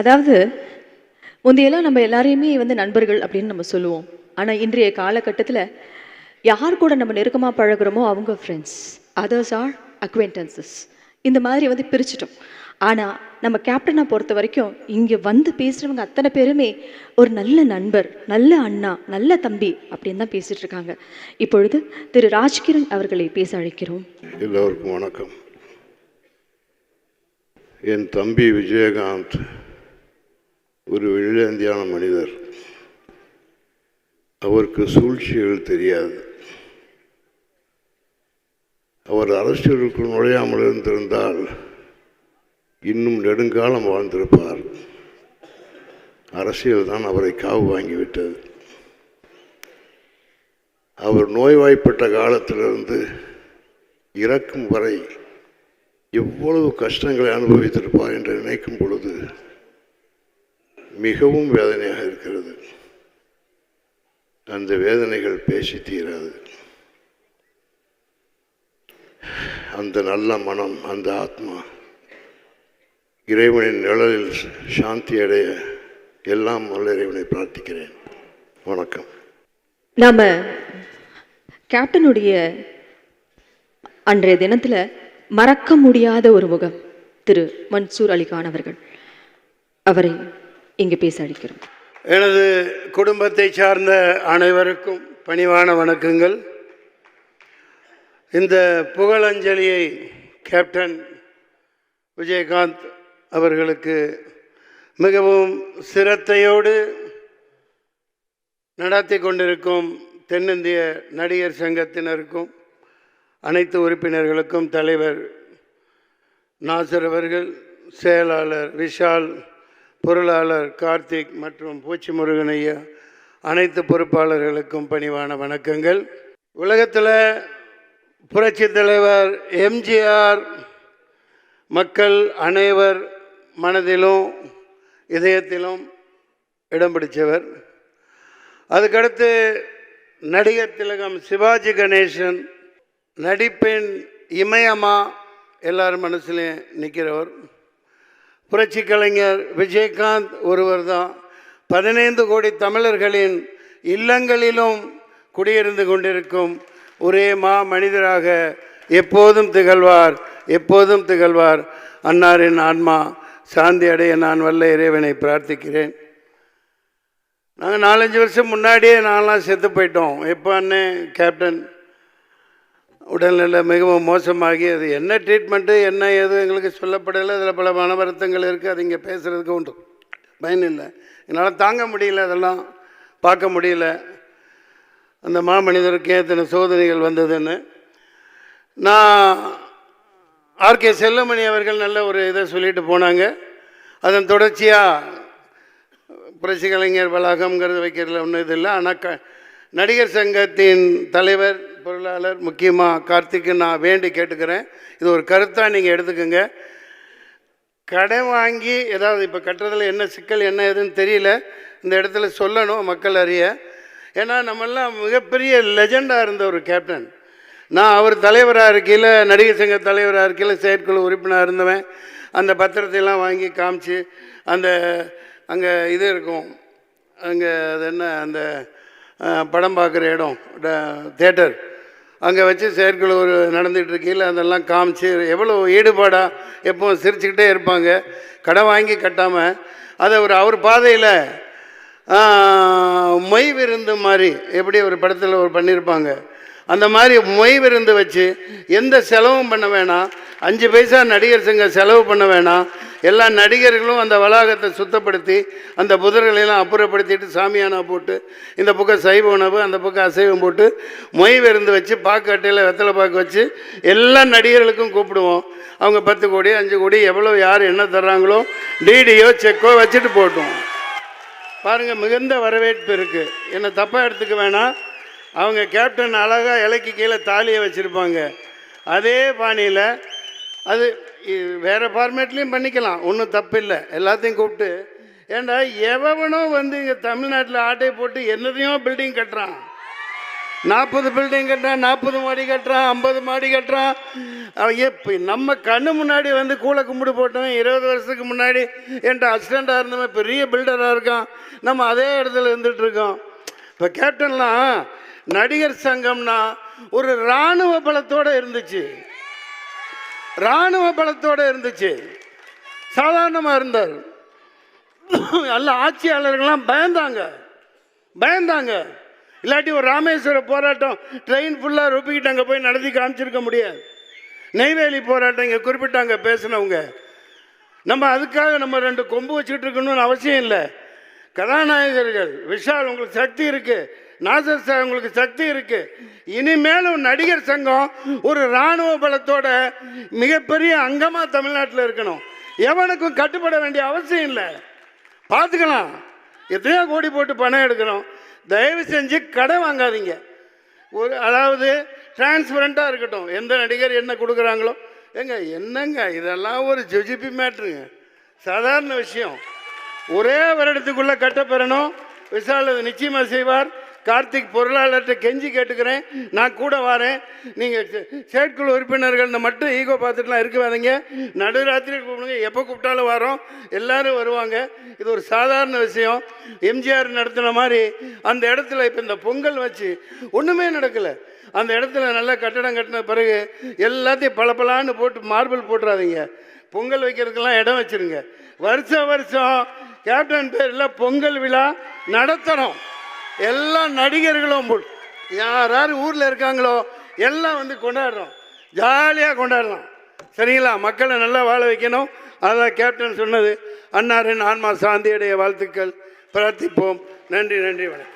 அதாவது முந்தையெல்லாம் நம்ம எல்லாரையுமே வந்து நண்பர்கள் அப்படின்னு நம்ம சொல்லுவோம். ஆனால் இன்றைய காலகட்டத்தில் யார் கூட நம்ம நெருக்கமாக பழகுறோமோ அவங்க ஃப்ரெண்ட்ஸ் அதர்ஸ் ஆர் அக்வைண்டன்சஸ் இந்த மாதிரி வந்து பிரிச்சிட்டோம். ஆனால் நம்ம கேப்டனை பொறுத்த வரைக்கும் இங்கே வந்து பேசுகிறவங்க அத்தனை பேருமே ஒரு நல்ல நண்பர் நல்ல அண்ணா நல்ல தம்பி அப்படின்னு தான் பேசிட்டு இருக்காங்க. இப்பொழுது திரு ராஜ்கிரண் அவர்களை பேச அழைக்கிறோம். எல்லோருக்கும் வணக்கம். என் தம்பி விஜயகாந்த் ஒரு வெள்ளந்தியான மனிதர். அவருக்கு சூழ்ச்சிகள் தெரியாது. அவர் அரசியலுக்குள் நுழையாமல் இருந்திருந்தால் இன்னும் நெடுங்காலம் வாழ்ந்திருப்பார். அரசியல் தான் அவரை காவு வாங்கிவிட்டது. அவர் நோய்வாய்ப்பட்ட காலத்திலிருந்து இறக்கும் வரை எவ்வளவு கஷ்டங்களை அனுபவித்திருப்பார் என்று நினைக்கும் பொழுது மிகவும் வேதனையாக இருக்கிறது. அந்த வேதனைகள் பேசி தீராது. அந்த நல்ல மனம் அந்த ஆத்மா இறைவனின் நிழலில் சாந்தி அடைய எல்லாம் நல்ல இறைவனை பிரார்த்திக்கிறேன். வணக்கம். நாம கேப்டனுடைய அன்றைய தினத்துல மறக்க முடியாத ஒரு முகம் திரு மன்சூர் அலிகான் அவர்கள். அவரை இங்கு பேச அழைக்கிறோம் எனது குடும்பத்தை சார்ந்த அனைவருக்கும் பணிவான வணக்கங்கள். இந்த புகழஞ்சலியை கேப்டன் விஜயகாந்த் அவர்களுக்கு மிகவும் சிரத்தையோடு நடத்தி கொண்டிருக்கும் தென்னிந்திய நடிகர் சங்கத்தினருக்கும் அனைத்து உறுப்பினர்களுக்கும் தலைவர் நாசர் அவர்கள் செயலாளர் விஷால் பொருளாளர் கார்த்திக் மற்றும் பூச்சி முருகன் ஐயா அனைத்து பொறுப்பாளர்களுக்கும் பணிவான வணக்கங்கள். உலகத்தில் புரட்சி தலைவர் எம்ஜிஆர் மக்கள் அனைவர் மனதிலும் இதயத்திலும் இடம் பிடித்தவர். அதுக்கடுத்து நடிகர் திலகம் சிவாஜி கணேசன் நடிப்பின் இமயமா எல்லார் மனசுலையும் நிற்கிறவர் புரட்சி கலைஞர் விஜயகாந்த் ஒருவர் தான் பதினைந்து கோடி தமிழர்களின் இல்லங்களிலும் குடியிருந்து கொண்டிருக்கும் ஒரே மா மனிதராக எப்போதும் திகழ்வார் எப்போதும் திகழ்வார். அன்னாரின் ஆன்மா சாந்தி அடைய நான் வல்ல இறைவனை பிரார்த்திக்கிறேன். நாங்கள் நாலஞ்சு வருஷம் முன்னாடியே நான்லாம் செத்து போயிட்டோம். எப்போ அண்ணே கேப்டன்? உடல்நிலை மிகவும் மோசமாகி அது என்ன ட்ரீட்மெண்ட்டு என்ன ஏது எங்களுக்கு சொல்லப்படலை அதில் பல மன வருத்தங்கள் இருக்குது அது இங்கே பேசுகிறதுக்கு உண்டு. பயன் இல்லை. என்னால் தாங்க முடியல அதெல்லாம் பார்க்க முடியல. அந்த மாமனிதருக்கு எத்தனை சோதனைகள் வந்ததுன்னு. நான் ஆர்கே செல்லமணி அவர்கள் நல்ல ஒரு இதை சொல்லிட்டு போனாங்க. அதன் தொடர்ச்சியாக புரட்சி கலைஞர் வளாகம்ங்கிறது வைக்கிறதுல ஒன்றும் இது இல்லை. ஆனால் க நடிகர் சங்கத்தின் தலைவர் பொருளாளர் முக்கியமாக கார்த்திக்கு நான் வேண்டி கேட்டுக்கிறேன். இது ஒரு கருத்தாக நீங்கள் எடுத்துக்கோங்க. கடன் வாங்கி ஏதாவது இப்போ கட்டுறதில் என்ன சிக்கல் என்ன ஏதுன்னு தெரியல. இந்த இடத்துல சொல்லணும் மக்கள் அறிய. ஏன்னா நம்மெல்லாம் மிகப்பெரிய லெஜெண்டாக இருந்த ஒரு கேப்டன். நான் அவர் தலைவராக இருக்கையில் நடிகர் சங்க தலைவராக இருக்கையில் செயற்குழு உறுப்பினராக இருந்தவன். அந்த பத்திரத்தையெல்லாம் வாங்கி காமிச்சு அந்த அங்கே இது இருக்கும். அங்கே அது என்ன அந்த படம் பார்க்குற இடம் தேட்டர். அங்கே வச்சு செயற்குழு ஒரு நடந்துகிட்டு இருக்கையில் அதெல்லாம் காமிச்சு எவ்வளோ ஈடுபாடாக எப்பவும் சிரிச்சுக்கிட்டே இருப்பாங்க. கடன் வாங்கி கட்டாமல் அதை ஒரு அவர் பாதையில் மொய் விருந்து மாதிரி எப்படி ஒரு படத்தில் ஒரு பண்ணியிருப்பாங்க அந்த மாதிரி மொய் விருந்து வச்சு எந்த செலவும் பண்ண வேணாம். அஞ்சு பைசா நடிகர் சங்கம் செலவு பண்ண வேணாம். எல்லா நடிகர்களும் அந்த வளாகத்தை சுத்தப்படுத்தி அந்த புதர்களையெல்லாம் அப்புறப்படுத்திட்டு சாமியானா போட்டு இந்த பக்கம் சைவ உணவு அந்த பக்கம் அசைவம் போட்டு மொய் விருந்து வச்சு பாக்கு அட்டையில் வெத்தலை பாக்கு வச்சு எல்லா நடிகர்களுக்கும் கூப்பிடுவோம். அவங்க பத்து கோடி அஞ்சு கோடி எவ்வளோ யார் என்ன தர்றாங்களோ டிடியோ செக்கோ வச்சுட்டு போட்டோம் பாருங்கள் மிகுந்த வரவேற்பு இருக்குது என்னை தப்பாக எடுத்துக்க வேணாம். அவங்க கேப்டன் அழகாக இலைக்கு கீழே தாலியை வச்சுருப்பாங்க. அதே பாணியில் அது வேறு வேற ஃபார்மேட்லேயும் பண்ணிக்கலாம். ஒன்றும் தப்பு இல்லை எல்லாத்தையும் கூப்பிட்டு ஏண்டா எவனோ வந்து இங்கே தமிழ்நாட்டில் ஆட்டை போட்டு என்னதையும் பில்டிங் கட்டுறான். நாற்பது பில்டிங் கட்டுறான் நாற்பது மாடி கட்டுறான் ஐம்பது மாடி கட்டுறான். எப்போ நம்ம கண்ணு முன்னாடி வந்து கூலை கும்பிடு போட்டவன் இருபது வருஷத்துக்கு முன்னாடி என்கிட்ட அசிஸ்டண்ட்டாக இருந்தவன் பெரிய பில்டராக இருக்கான். நம்ம அதே இடத்துல இருந்துகிட்ருக்கோம் இப்போ கேப்டன்லாம் நடிகர் சங்கம்னா ஒரு இராணுவ பலத்தோடு இருந்துச்சு. இராணுவ பலத்தோடு இருந்துச்சு. சாதாரணமாக இருந்தார். நல்ல ஆட்சியாளர்கள்லாம் பயந்தாங்க. பயந்தாங்க. இல்லாட்டி ஒரு ராமேஸ்வர போராட்டம் ட்ரெயின் ஃபுல்லாக ரொப்பிக்கிட்டு அங்கே போய் நடத்தி காமிச்சிருக்க முடியாது. நெய்வேலி போராட்டம் இங்கே குறிப்பிட்டாங்க பேசினவங்க. நம்ம அதுக்காக நம்ம ரெண்டு கொம்பு வச்சுக்கிட்டு இருக்கணும்னு அவசியம் இல்லை. கதாநாயகர்கள் விஷால் உங்களுக்கு சக்தி இருக்குது நாசர் சார் உங்களுக்கு சக்தி இருக்கு. இனிமேலும் நடிகர் சங்கம் ஒரு இராணுவ பலத்தோட மிகப்பெரிய அங்கமாக தமிழ்நாட்டில் இருக்கணும். எவனுக்கும் கட்டுப்பட வேண்டிய அவசியம் இல்லை. பார்த்துக்கலாம் எத்தனையோ கோடி போட்டு பணம் எடுக்கிறோம். தயவு செஞ்சு கடை வாங்காதீங்க. ஒரு அதாவது டிரான்ஸ்பரண்ட்டாக இருக்கட்டும். எந்த நடிகர் என்ன கொடுக்குறாங்களோ. ஏங்க என்னங்க? இதெல்லாம் ஒரு ஜொஜிபி மேட்ருங்க சாதாரண விஷயம். ஒரே வருடத்துக்குள்ளே கட்டப்பெறணும் விசால் நிச்சயமாக செய்வார். கார்த்திக் பொருளாளர்கிட்ட கெஞ்சி கேட்டுக்கிறேன். நான் கூட வரேன். நீங்கள் செயற்குழு உறுப்பினர்கள் மட்டும் ஈகோ பார்த்துட்டுலாம் இருக்காதீங்க. நடுராத்திரி கூப்பிடுங்க. எப்போ கூப்பிட்டாலும் வரோம். எல்லோரும் வருவாங்க. இது ஒரு சாதாரண விஷயம். எம்ஜிஆர் நடத்தின மாதிரி அந்த இடத்துல இப்போ இந்த பொங்கல் வச்சு ஒன்றுமே நடக்கலை. அந்த இடத்துல நல்லா கட்டடம் கட்டின பிறகு எல்லாத்தையும் பளபளன்னு போட்டு மார்பிள் போட்டுறாதீங்க. பொங்கல் வைக்கிறதுக்கெல்லாம் இடம் வச்சிருங்க. வருஷம் வருஷம் கேப்டன் பேரில் பொங்கல் விழா நடத்தணும். எல்லா நடிகர்களும் போ- யார் யார் ஊரில் இருக்காங்களோ எல்லாம் வந்து கொண்டாடுறோம். ஜாலியாக கொண்டாடலாம் சரிங்களா? மக்களை நல்லா வாழ வைக்கணும். அதான் கேப்டன் சொன்னது. அன்னாரின் ஆன்மா சாந்தியுடைய வாழ்த்துக்கள். பிரார்த்திப்போம். நன்றி நன்றி வணக்கம்.